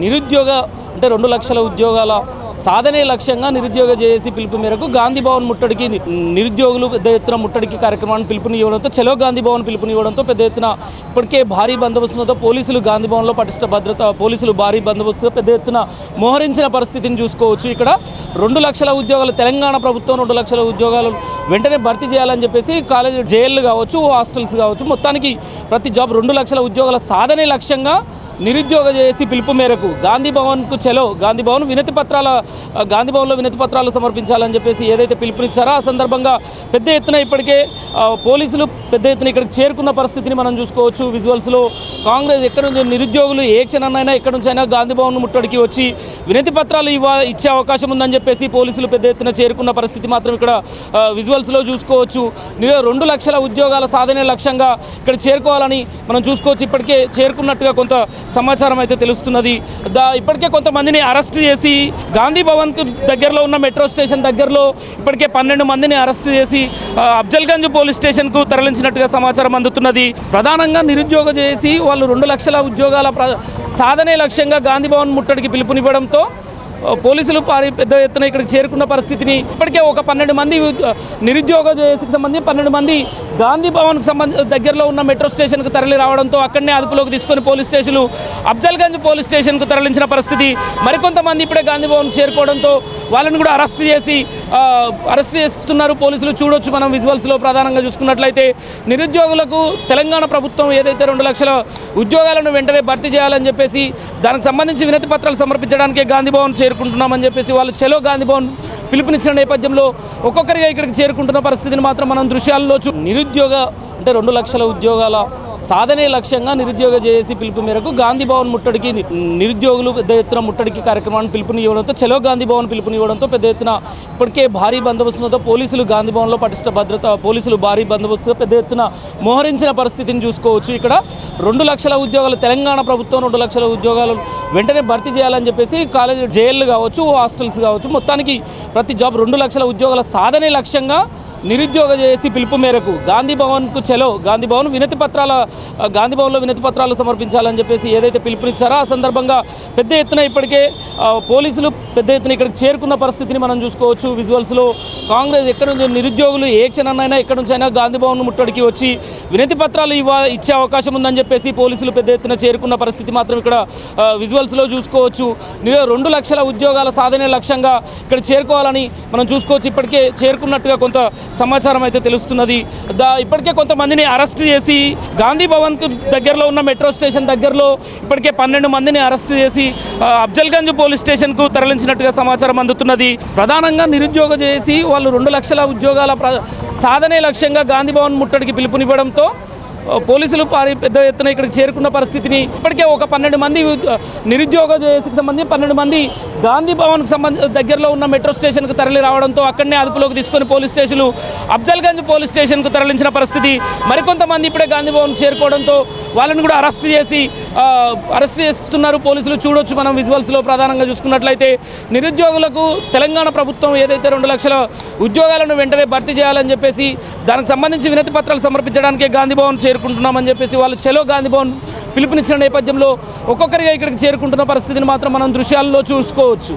నిరుద్యోగ అంటే రెండు లక్షల ఉద్యోగాల సాధనే లక్ష్యంగా నిరుద్యోగ జేఏసీ పిలుపు మేరకు గాంధీ భవన్ ముట్టడికి నిరుద్యోగులు పెద్ద ఎత్తున ముట్టడికి కార్యక్రమాన్ని పిలుపునివ్వడంతో చలో గాంధీ భవన్ పిలుపునివ్వడంతో పెద్ద ఎత్తున ఇప్పటికే భారీ బందోబస్తులతో పోలీసులు గాంధీ భవన్లో పటిష్ట భద్రత పోలీసులు భారీ బందోబస్తుతో పెద్ద ఎత్తున మోహరించిన పరిస్థితిని చూసుకోవచ్చు. ఇక్కడ రెండు లక్షల ఉద్యోగాలు తెలంగాణ ప్రభుత్వం రెండు లక్షల ఉద్యోగాలు వెంటనే భర్తీ చేయాలని చెప్పేసి కాలేజీ జైళ్ళు కావచ్చు హాస్టల్స్ కావచ్చు మొత్తానికి ప్రతి జాబ్ రెండు లక్షల ఉద్యోగాల సాధనే లక్ష్యంగా నిరుద్యోగ చేసి పిలుపు మేరకు గాంధీ భవన్కు చెలో గాంధీ భవన్ వినతి పత్రాల గాంధీ భవన్లో వినతి పత్రాలు సమర్పించాలని చెప్పేసి ఏదైతే పిలుపునిచ్చారో ఆ సందర్భంగా పెద్ద ఎత్తున ఇప్పటికే పోలీసులు పెద్ద ఎత్తున ఇక్కడికి చేరుకున్న పరిస్థితిని మనం చూసుకోవచ్చు. విజువల్స్లో కాంగ్రెస్ ఎక్కడి నుంచి నిరుద్యోగులు ఏ క్షణాన్నైనా ఎక్కడి నుంచి అయినా గాంధీ భవన్ ముట్టడికి వచ్చి వినతి పత్రాలు ఇవ్వ ఇచ్చే అవకాశం ఉందని చెప్పేసి పోలీసులు పెద్ద ఎత్తున చేరుకున్న పరిస్థితి మాత్రం ఇక్కడ విజువల్స్లో చూసుకోవచ్చు. రెండు లక్షల ఉద్యోగాల సాధనే లక్ష్యంగా ఇక్కడ చేరుకోవాలని మనం చూసుకోవచ్చు. ఇప్పటికే చేరుకున్నట్టుగా కొంత సమాచారం అయితే తెలుస్తున్నది. దా ఇప్పటికే కొంతమందిని అరెస్ట్ చేసి గాంధీ భవన్కు దగ్గరలో ఉన్న మెట్రో స్టేషన్ దగ్గరలో ఇప్పటికే పన్నెండు మందిని అరెస్ట్ చేసి అఫ్జల్గంజ్ పోలీస్ స్టేషన్కు తరలించినట్టుగా సమాచారం అందుతున్నది. ప్రధానంగా నిరుద్యోగ చేసి వాళ్ళు రెండు లక్షల ఉద్యోగాల సాధనే లక్ష్యంగా గాంధీ భవన్ ముట్టడికి పిలుపునివ్వడంతో పోలీసులు పారి పెద్ద ఎత్తున ఇక్కడికి చేరుకున్న పరిస్థితిని ఇప్పటికే ఒక పన్నెండు మంది నిరుద్యోగ జేఏసీకి సంబంధించి పన్నెండు మంది గాంధీ భవన్ సంబంధ దగ్గరలో ఉన్న మెట్రో స్టేషన్కు తరలి రావడంతో అక్కడనే అదుపులోకి తీసుకొని పోలీస్ స్టేషన్లు అఫ్జల్గంజ్ పోలీస్ స్టేషన్కు తరలించిన పరిస్థితి మరికొంతమంది ఇప్పుడే గాంధీ భవన్ చేరుకోవడంతో వాళ్ళని కూడా అరెస్ట్ చేసి అరెస్ట్ చేస్తున్నారు పోలీసులు. చూడొచ్చు మనం విజువల్స్లో ప్రధానంగా చూసుకున్నట్లయితే నిరుద్యోగులకు తెలంగాణ ప్రభుత్వం ఏదైతే రెండు లక్షల ఉద్యోగాలను వెంటనే భర్తీ చేయాలని చెప్పేసి దానికి సంబంధించి వినతి పత్రాలు సమర్పించడానికి గాంధీ భవన్ చేరుకుంటున్నామని చెప్పేసి వాళ్ళు చెలో గాంధీ భవన్ పిలుపునిచ్చిన నేపథ్యంలో ఒక్కొక్కరిగా ఇక్కడికి చేరుకుంటున్న పరిస్థితిని మాత్రం మనం దృశ్యాల్లో చూ నిరుద్యోగ అంటే రెండు లక్షల ఉద్యోగాల సాధనే లక్ష్యంగా నిరుద్యోగ జేఏసీ పిలుపు మేరకు గాంధీ భవన్ ముట్టడికి నిరుద్యోగులు పెద్ద ఎత్తున ముట్టడికి కార్యక్రమాన్ని పిలుపునివ్వడంతో చలో గాంధీ భవన్ పిలుపునివ్వడంతో పెద్ద ఎత్తున ఇప్పటికే భారీ బందోబస్తులతో పోలీసులు గాంధీ భవన్లో పటిష్ట భద్రత పోలీసులు భారీ బందోబస్తుతో పెద్ద ఎత్తున మోహరించిన పరిస్థితిని చూసుకోవచ్చు. ఇక్కడ రెండు లక్షల ఉద్యోగాలు తెలంగాణ ప్రభుత్వం రెండు లక్షల ఉద్యోగాలు వెంటనే భర్తీ చేయాలని చెప్పేసి కాలేజీ జైళ్ళు కావచ్చు హాస్టల్స్ కావచ్చు మొత్తానికి ప్రతి జాబ్ రెండు లక్షల ఉద్యోగాల సాధనే లక్ష్యంగా నిరుద్యోగ చేసి పిలుపు మేరకు గాంధీ భవన్కు చెలో గాంధీ భవన్ వినతి పత్రాల గాంధీ భవన్లో వినతి పత్రాలు సమర్పించాలని చెప్పేసి ఏదైతే పిలుపునిచ్చారో ఆ సందర్భంగా పెద్ద ఎత్తున ఇప్పటికే పోలీసులు పెద్ద ఎత్తున ఇక్కడికి చేరుకున్న పరిస్థితిని మనం చూసుకోవచ్చు. విజువల్స్లో కాంగ్రెస్ ఎక్కడి నుంచి నిరుద్యోగులు ఏ క్షణాన్నైనా ఎక్కడి నుంచి అయినా గాంధీ భవన్ ముట్టడికి వచ్చి వినతి పత్రాలు ఇవ్వ ఇచ్చే అవకాశం ఉందని చెప్పేసి పోలీసులు పెద్ద ఎత్తున చేరుకున్న పరిస్థితి మాత్రం ఇక్కడ విజువల్స్లో చూసుకోవచ్చు. రెండు లక్షల ఉద్యోగాల సాధనే లక్ష్యంగా ఇక్కడ చేరుకోవాలని మనం చూసుకోవచ్చు. ఇప్పటికే చేరుకున్నట్టుగా కొంత సమాచారం అయితే తెలుస్తున్నది. దా ఇప్పటికే కొంతమందిని అరెస్ట్ చేసి గాంధీ భవన్కు దగ్గరలో ఉన్న మెట్రో స్టేషన్ దగ్గరలో ఇప్పటికే పన్నెండు మందిని అరెస్ట్ చేసి అఫ్జల్గంజ్ పోలీస్ స్టేషన్కు తరలించినట్టుగా సమాచారం అందుతున్నది. ప్రధానంగా నిరుద్యోగ చేసి వాళ్ళు రెండు లక్షల ఉద్యోగాల సాధనే లక్ష్యంగా గాంధీ భవన్ ముట్టడికి పిలుపునివ్వడంతో పోలీసులు పారి పెద్ద ఎత్తున ఇక్కడికి చేరుకున్న పరిస్థితిని ఇప్పటికే ఒక పన్నెండు మంది నిరుద్యోగ సంబంధించి పన్నెండు మంది గాంధీ భవన్కి సంబంధ దగ్గరలో ఉన్న మెట్రో స్టేషన్కు తరలి రావడంతో అక్కడనే అదుపులోకి తీసుకొని పోలీస్ స్టేషన్లు అఫ్జల్గంజ్ పోలీస్ స్టేషన్కు తరలించిన పరిస్థితి మరికొంతమంది ఇప్పుడే గాంధీ భవన్ చేరుకోవడంతో వాళ్ళని కూడా అరెస్ట్ చేసి అరెస్ట్ చేస్తున్నారు పోలీసులు. చూడొచ్చు మనం విజువల్స్లో ప్రధానంగా చూసుకున్నట్లయితే నిరుద్యోగులకు తెలంగాణ ప్రభుత్వం ఏదైతే రెండు లక్షల ఉద్యోగాలను వెంటనే భర్తీ చేయాలని చెప్పేసి దానికి సంబంధించి వినతి పత్రాలు సమర్పించడానికి గాంధీభవన్ చేరుకుంటున్నామని చెప్పేసి వాళ్ళు చెలో గాంధీభవన్ పిలుపునిచ్చిన నేపథ్యంలో ఒక్కొక్కరిగా ఇక్కడికి చేరుకుంటున్న పరిస్థితిని మాత్రం మనం దృశ్యాల్లో చూసుకోవచ్చు.